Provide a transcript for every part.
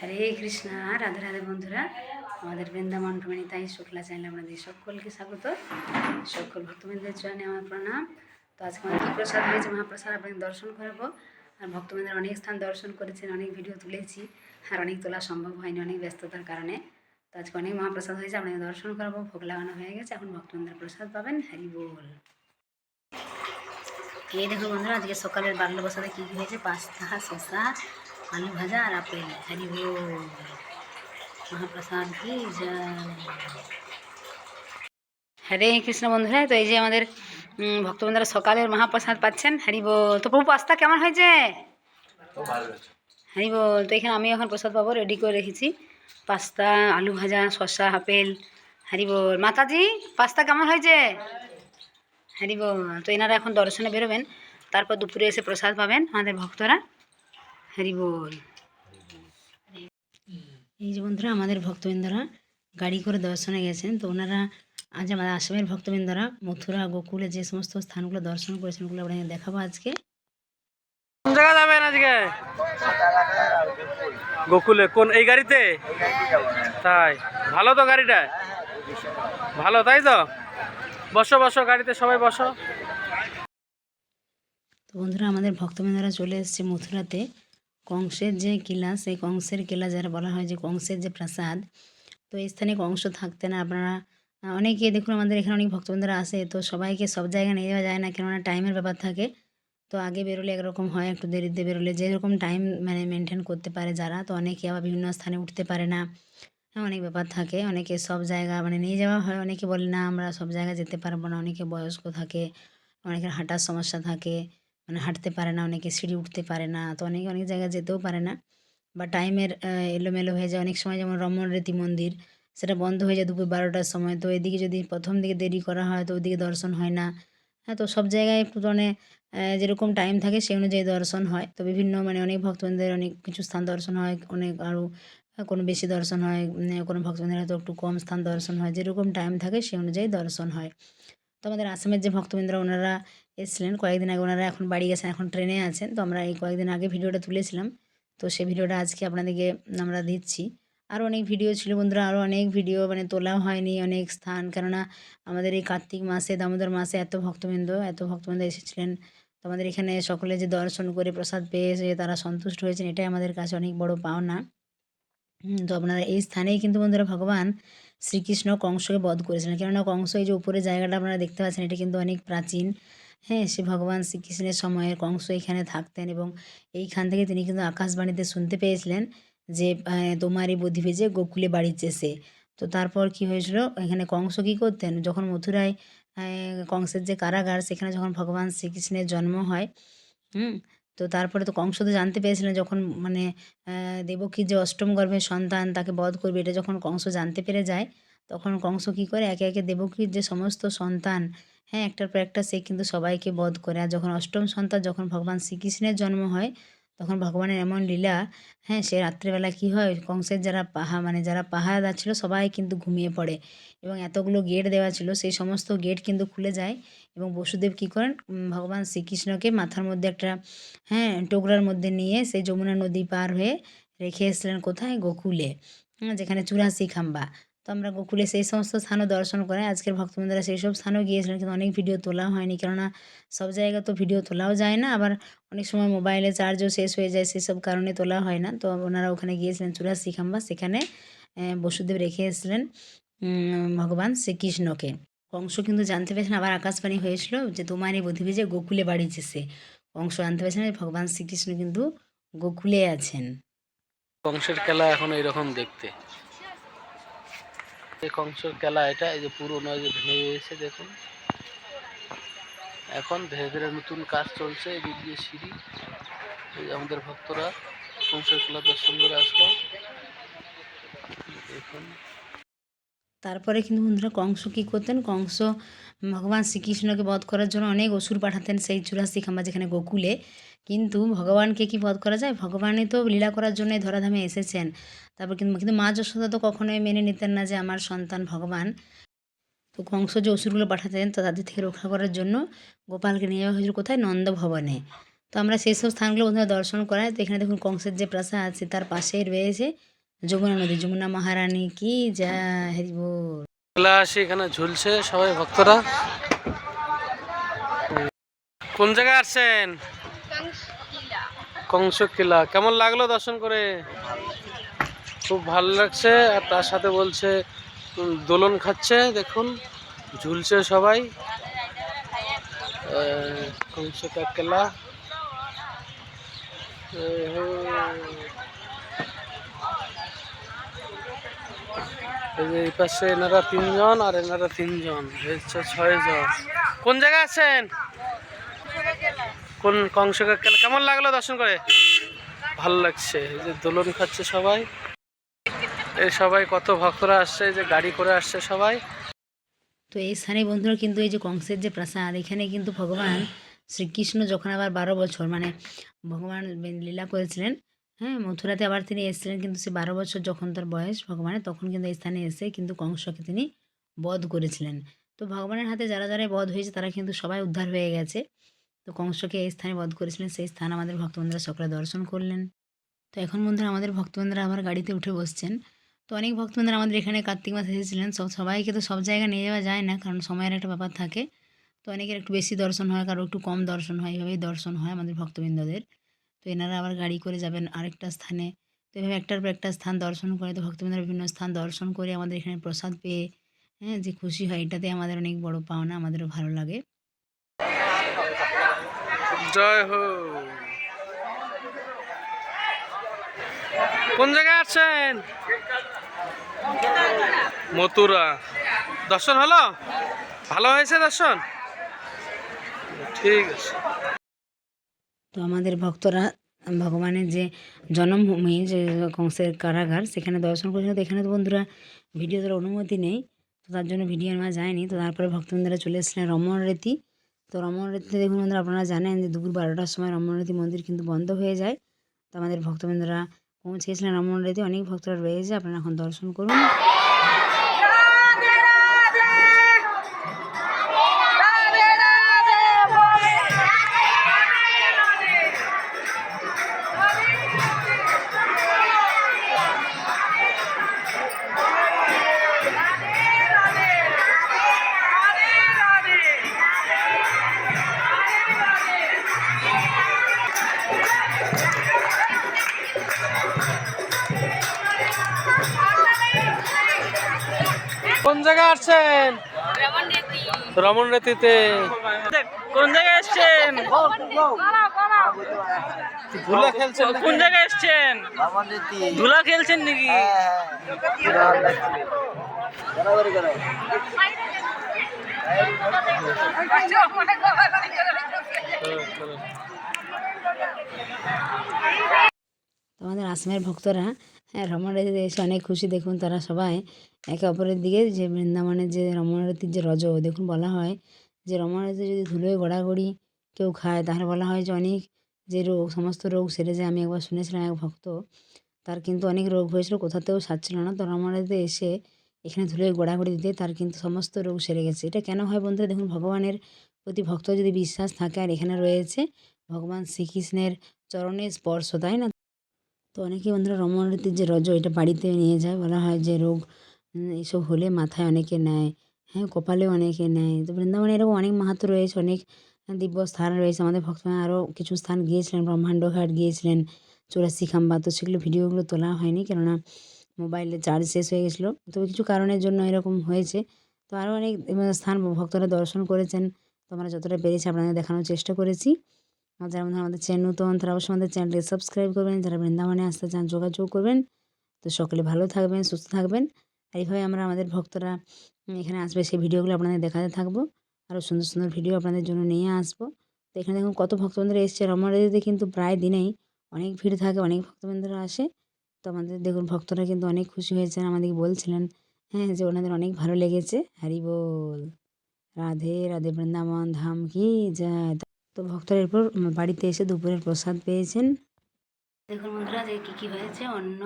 হরে কৃষ্ণা, রাধে রাধে বন্ধুরা। আমাদের বৃন্দাবন তাই শুক্লা চ্যানেলে আপনাদের সকলকে স্বাগত। সকল ভক্তবৃন্দের চরণে আমার প্রণাম। তো আজকে আমাদের কী প্রসাদ হয়েছে, মহাপ্রসাদ আপনাদের দর্শন করাবো। আর ভক্তবৃন্দের অনেক স্থান দর্শন করেছেন, অনেক ভিডিও তুলেছি, আর অনেক তোলা সম্ভব হয়নি, অনেক ব্যস্ততার কারণে। তো আজকে অনেক মহাপ্রসাদ হয়েছে, আপনাদের দর্শন করাবো, ভোগ লাগানো হয়ে গেছে, এখন ভক্তবৃন্দের প্রসাদ পাবেন, হরি বল। এই দেখো বন্ধুরা, আজকে সকালের বাল্য বসাতে কী কী হয়েছে? পাস্তা, শসা আলু ভাজা আর আপেল হরি বল মহাপ্রসাদ কি হরে কৃষ্ণ বন্ধুরা তো এই যে আমাদের উম, ভক্তবৃন্দরা সকালের মহাপ্রসাদ পাচ্ছেন হরি বল তো প্রভু পাস্তা কেমন হয়েছে হরি বল তো এখানে আমি এখন প্রসাদ পাবো রেডি করে রেখেছি পাস্তা আলু ভাজা শসা আপেল হরি বল মাতাজি পাস্তা কেমন হয়েছে হরি বল তো এনারা এখন দর্শনে বেরোবেন তারপর দুপুরে এসে প্রসাদ পাবেন আমাদের ভক্তরা হরি বল। এই যে বন্ধুরা আমাদের ভক্তবৃন্দরা গাড়ি করে দর্শনে গেছেন তো ওনারা আজ আমাদের আসামের ভক্তবৃন্দরা মথুরা গোকুলে যে সমস্ত স্থানগুলো দর্শন করেছেন ওগুলো আপনাদের দেখাবো আজকে। কোন জায়গা যাবেন আজকে। গোকুলে কোন এই গাড়িতে? তাই ভালো তো গাড়িটা? ভালো তাই তো? বসো বসো গাড়িতে সবাই বসো। তো বন্ধুরা আমাদের ভক্তবৃন্দরা চলে এসেছে মথুরাতে। কংসের যে কিলা সেই কংসের কিলা যারা বলা হয় যে কংসের যে প্রাসাদ তো এই স্থানে কংস থাকতেন আপনারা আহ, অনেকে দেখুন আমাদের এখানে অনেক ভক্তবৃন্দরা আসে তো সবাইকে সব জায়গায় নিয়ে যাওয়া যায় না কেননা টাইমের ব্যাপার থাকে। তো আগে বেরোলে একরকম হয় একটু দেরিতে বেরোলে যেরকম টাইম মানে মেনটেন করতে পারে যারা তো অনেকে আবার বিভিন্ন স্থানে উঠতে পারে না। হ্যাঁ, অনেক ব্যাপার থাকে অনেকে সব জায়গা মানে নিয়ে যাওয়া হয় অনেকে বলে না আমরা সব জায়গায় যেতে পারব না অনেকে বয়স্ক থাকে অনেকের হাঁটার সমস্যা থাকে। মানে হাঁটতে পারে না, অনেকে সিঁড়ি উঠতে পারে না, তো অনেকে, অনেক জায়গায় যেতেও পারে না। বা টাইমের এলোমেলো হয়ে যায়। অনেক সময় যেমন রমণ রীতি মন্দির, সেটা বন্ধ হয়ে যায় দুপুর বারোটার সময়। তো এদিকে যদি প্রথম দিকে দেরি করা হয়, তো ওইদিকে দর্শন হয় না। হ্যাঁ তো সব জায়গায় একটু মানে যেরকম টাইম থাকে, সেই অনুযায়ী দর্শন হয়। তো বিভিন্ন মানে অনেক ভক্তবৃন্দের অনেক কিছু স্থান দর্শন হয়, অনেক আরও কোনো বেশি দর্শন হয় কোনো ভক্তবৃন্দের হয়তো একটু কম স্থান দর্শন হয়। যেরকম টাইম থাকে, সেই অনুযায়ী দর্শন হয়। তো আমাদের আসামের যে ভক্তবৃন্দরা, ওনারা এসেছিলেন। কয়েকদিন আগে ওনারা এখন বাড়ি গেছেন, এখন ট্রেনে আছেন। তো আমরা এই কয়েকদিন আগে ভিডিওটা তুলেছিলাম। তো সেই ভিডিওটা আজকে আপনাদেরকে আমরা দিচ্ছি। আরও অনেক ভিডিও ছিল বন্ধুরা, আরও অনেক ভিডিও মানে তোলাও হয়নি অনেক স্থান। কেননা আমাদের এই কার্তিক মাসে, দামোদর মাসে এত ভক্তবৃন্দ এত ভক্তবৃন্দ এসেছিলেন। তো আমাদের এখানে সকলে যে দর্শন করে প্রসাদ পেয়ে যে তারা সন্তুষ্ট হয়েছেন, এটাই আমাদের কাছে অনেক বড় পাওনা। তো আপনারা এই স্থানেই কিন্তু বন্ধুরা ভগবান শ্রীকৃষ্ণ কংসকে বধ করেছিলেন। কেননা কংস এই যে উপরে জায়গাটা আপনারা দেখতে পাচ্ছেন, এটা কিন্তু অনেক প্রাচীন। হ্যাঁ সে ভগবান শ্রীকৃষ্ণের সময়ের কংস এখানে থাকতেন এবং এইখান থেকে তিনি কিন্তু আকাশবাণীতে শুনতে পেয়েছিলেন যে তোমারই বুদ্ধি ভেজে গোকুলে বাড়িছে সে তো তারপর কি হয়েছিল? এখানে কংস কী করতেন? যখন মথুরায় কংসের যে কারাগার, সেখানে যখন ভগবান শ্রীকৃষ্ণের জন্ম হয়, হুম, তো তারপরে তো কংস তো জানতে পেরেছিলেন যখন মানে দেবকীর যে অষ্টম গর্ভের সন্তান তাকে বধ করবে, এটা যখন কংস জানতে পেরে যায় তখন কংস কী করে? একে একে দেবকীর যে সমস্ত সন্তান হ্যাঁ একটার পর একটা সে কিন্তু সবাইকে বধ করে। আর যখন অষ্টম সন্তান যখন ভগবান শ্রীকৃষ্ণের জন্ম হয় তখন ভগবানের এমন লীলা হ্যাঁ সে রাত্রেবেলা কী হয়? কংসের যারা পাহা মানে যারা পাহারাদার ছিল সবাই কিন্তু ঘুমিয়ে পড়ে। এবং এতগুলো গেট দেওয়া ছিল সেই সমস্ত গেট কিন্তু খুলে যায়। এবং বসুদেব কী করেন? ভগবান শ্রীকৃষ্ণকে মাথার মধ্যে একটা হ্যাঁ টোকরার মধ্যে নিয়ে সেই যমুনা নদী পার হয়ে রেখে এসেছিলেন কোথায়? গোকুলে হুম, যেখানে চুরাশি খাম্বা। তো আমরা গোকুলে সেই সমস্ত স্থানও দর্শন করে আজকের ভক্তবৃন্দরা সেই সব স্থানেও গিয়েছিলেন কিন্তু অনেক ভিডিও তোলা হয়নি। কেননা সব জায়গা তো ভিডিও তোলাও যায় না, আবার অনেক সময় মোবাইলে চার্জও শেষ হয়ে যায় সেসব কারণে তোলা হয় না। তো ওনারা ওখানে গিয়েছিলেন চুরাশি খাম্বা, সেখানে বসুদেব রেখে এসেছিলেন ভগবান শ্রীকৃষ্ণকে। কংস কিন্তু জানতে পেরেছেন, আবার আকাশবাণী হয়েছিল যে তোমারই বুদ্ধি যে গোকুলে বাড়িছে সে অংশ জানতে পেরেছেন ভগবান শ্রীকৃষ্ণ কিন্তু গোকুলে আছেন। কংসের খেলা এখন এরকম দেখতে। এই কংসের খেলা এটা, এই যে পুরোনো যে ভেঙে গেছে দেখুন। এখন ধীরে ধীরে নতুন কাজ চলছে, এদিক দিয়ে সিঁড়ি। আমাদের ভক্তরা কংসের খেলা দর্শন করে আসলো। দেখুন। তারপরে কিন্তু বন্ধুরা কংস কী করতেন? কংস ভগবান শ্রীকৃষ্ণকে বধ করার জন্য অনেক অসুর পাঠাতেন সেই চুরাশি খাম্বা যেখানে গোকুলে। কিন্তু ভগবানকে কি বধ করা যায়? ভগবানই তো লীলা করার জন্যই ধরাধামে এসেছেন। তারপর কিন্তু কিন্তু মা যশোদা তো কখনোই মেনে নিতেন না যে আমার সন্তান ভগবান। তো কংস যে অসুরগুলো পাঠাতেন তো তাদের থেকে রক্ষা করার জন্য গোপালকে নিয়ে যাওয়া হয়েছিল কোথায়? নন্দভবনে। তো আমরা সেই সব স্থানগুলো বন্ধুরা দর্শন করাই তো এখানে দেখুন কংসের যে প্রাসাদ আছে তার পাশেই রয়েছে যমুনা নদী, যমুনা মহারানী কি যা হরি বল। মেলা আসে এখানে ঝুলছে সবাই ভক্তরা। কোন জায়গায় আসছেন? কংস কিলা কেমন লাগল দর্শন করে? খুব ভালো লাগছে। আর তার সাথে বলছে দোলন খাচ্ছে, দেখুন, ঝুলছে সবাই। কংস কেলা এই পাশে এনারা তিনজন আর এনারা তিনজন ছয়জন। কোন জায়গায় আছেন? কোন কংসকার কেমন লাগল দর্শন করে? ভালো লাগছে। এই যে দোলন খাচ্ছে সবাই। এই সবাই কত ভক্তরা আসছে যে গাড়ি করে আসছে সবাই। তো এই স্থানে বন্ধুরা কিন্তু এই যে কংসের যে প্রাসাদ, এখানে কিন্তু ভগবান শ্রীকৃষ্ণ যখন আবার বারো বছর মানে ভগবান লীলা করেছিলেন হ্যাঁ মথুরাতে আবার তিনি এসেছিলেন কিন্তু সে বারো বছর যখন তার বয়স ভগবানের, তখন কিন্তু এই স্থানে এসে কিন্তু কংসকে তিনি বধ করেছিলেন। তো ভগবানের হাতে যারা যারা বধ হয়েছে, তারা কিন্তু সবাই উদ্ধার হয়ে গেছে। তো কংসকে এই স্থানে বধ করেছিলেন, সেই স্থান আমাদের ভক্তবন্ধুরা সকলে দর্শন করলেন। তো এখন বন্ধুরা, আমাদের ভক্তবন্ধুরা আবার গাড়িতে উঠে বসছেন। তো অনেক ভক্তবন্ধুরা আমাদের এখানে কার্তিক মাসে এসেছিলেন। সব, সবাইকে তো সব জায়গায় নিয়ে যাওয়া যায় না, কারণ সময়ের একটা ব্যাপার থাকে। তো অনেকের একটু বেশি দর্শন হয়, কারও একটু কম দর্শন হয়, এইভাবেই দর্শন হয় আমাদের ভক্তবৃন্দদের। এনারা আবার গাড়ি করে যাবেন আরেকটা স্থানে। তো এভাবে একটার পর একটা স্থান দর্শন করে তো ভক্তবৃন্দরা বিভিন্ন স্থান দর্শন করে আমাদের এখানে প্রসাদ পেয়ে হ্যাঁ যে খুশি হয় এটাতে আমাদের অনেক বড় পাওনা আমাদেরও ভালো লাগে। জয় হো। কোন জায়গায় আছেন? মথুরা। দর্শন হলো? ভালো হয়েছে দর্শন? ঠিক আছে। তো আমাদের ভক্তরা ভগবানের যে জন্মভূমি, যে কংসের কারাগার, সেখানে দর্শন করেছিল। তো এখানে তো বন্ধুরা ভিডিও তোলার অনুমতি নেই। তো তার জন্য ভিডিও নেওয়া যায়নি। তো তারপরে ভক্তবৃন্দরা চলে এসেছিলেন রমণরীতি তো রমণরীতিতে দেখুন বন্ধুরা, আপনারা জানেন যে দুপুর বারোটার সময় রমণরীতি মন্দির কিন্তু বন্ধ হয়ে যায়। তো আমাদের ভক্তবৃন্দরা পৌঁছে গেছিলেন রমণরীতি অনেক ভক্তরা রয়েছে, আপনারা এখন দর্শন করুন। কোন জায়গায় আসছেন? রমন রেতিতে। কোন জায়গায় এসছেন? ধুলা খেলছেন কোন জায়গায় এসছেন? ধুলা খেলছেন নাকি? আসামের ভক্তরা হ্যাঁ রমণরীতিতে এসে অনেক খুশি। দেখুন তারা সবাই একে অপরের দিকে যে বৃন্দাবনের যে রমণরীতির যে রজ, দেখুন বলা হয় যে রমণরীতি যদি ধুলোয় গড়াগড়ি কেউ খায়, তাহলে বলা হয় যে অনেক যে রোগ, সমস্ত রোগ সেরে যায়। আমি একবার শুনেছিলাম এক ভক্ত, তার কিন্তু অনেক রোগ হয়েছিল কোথাতেও সারছিল না। তো রমণরীতিতে এসে এখানে ধুলোয় গড়াগড়ি দিতে তার কিন্তু সমস্ত রোগ সেরে গেছে। এটা কেন হয় বন্ধুরা? দেখুন ভগবানের প্রতি ভক্ত যদি বিশ্বাস থাকে আর এখানে রয়েছে, ভগবান শ্রীকৃষ্ণের চরণের স্পর্শ, তাই না? তো অনেকেই বন্ধুরা রমণরীতির যে রজ এটা বাড়িতে নিয়ে যায়, বলা হয় যে রোগ এইসব হলে মাথায় অনেকে নেয় হ্যাঁ কপালেও অনেকে নেয়। তো বৃন্দাবনে এরকম অনেক মাহাত্ম রয়েছে, অনেক দিব্য স্থান রয়েছে। আমাদের ভক্তরা আরও কিছু স্থান গিয়েছিলেন ব্রহ্মাণ্ড ঘাট গিয়েছিলেন, চৌরাশি খাম্বা, তো সেগুলো ভিডিওগুলো তোলা হয়নি, কেননা মোবাইলে চার্জ শেষ হয়ে গেছিল। তবে কিছু কারণের জন্য এরকম হয়েছে। তো আরও অনেক স্থান ভক্তরা দর্শন করেছেন। তো আমরা যতটা পেরেছি আপনাদের দেখানোর চেষ্টা করেছি। যারা বন্ধুরা আমাদের চ্যানেল নতুন, তারা অবশ্যই আমাদের চ্যানেলটি সাবস্ক্রাইব করবেন। যারা বৃন্দাবনে আসতে চান, যোগাযোগ করবেন। তো সকলে ভালো থাকবেন, সুস্থ থাকবেন। আর এইভাবে আমরা আমাদের ভক্তরা এখানে আসবে, সেই ভিডিওগুলো আপনাদের দেখাতে থাকব। আরও সুন্দর সুন্দর ভিডিও আপনাদের জন্য নিয়ে আসব। তো এখানে দেখুন কত ভক্তবৃন্দরা এসছে। রমণীতে কিন্তু প্রায় দিনেই অনেক ভিড় থাকে, অনেক ভক্তবৃন্দরা আসে। তো আমাদের দেখুন ভক্তরা কিন্তু অনেক খুশি হয়েছেন, আমাদেরকে বলছিলেন হ্যাঁ যে ওনাদের অনেক ভালো লেগেছে। হরি বল রাধে রাধে বৃন্দাবন, ধাম কি যায়। তো ভক্তরা এরপর বাড়িতে এসে দুপুরের প্রসাদ পেয়েছেন। দেখুন বন্ধুরা যে কী কী হয়েছে? অন্ন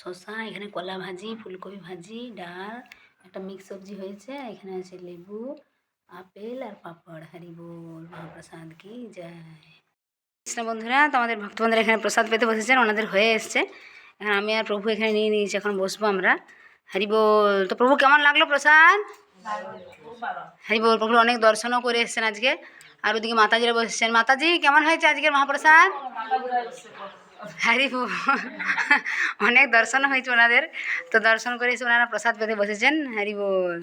শসা এখানে কলা ভাজি ফুলকপি ভাজি ডাল একটা মিক্স সবজি হয়েছে। এখানে আছে লেবু আপেল আর পাঁপড়। হরি বল মহাপ্রসাদ কি যায় কৃষ্ণ বন্ধুরা তো আমাদের ভক্ত বন্ধুরা এখানে প্রসাদ পেতে বসেছেন ওনাদের হয়ে এসছে। এখন আমি আর প্রভু এখানে নিয়ে নিয়েছি এখন বসবো আমরা। হরি বল তো প্রভু কেমন লাগল প্রসাদ? হরি বল প্রভু অনেক দর্শনও করে এসেছেন আজকে। আর ওদিকে মাতাজিরা বসেছেন। মাতাজি, কেমন হয়েছে আজকের মহাপ্রসাদ? হ্যারি অনেক দর্শন হয়েছে ওনাদের। তো দর্শন করে এসে ওনারা প্রসাদ পেতে বসেছেন। হ্যারি বল।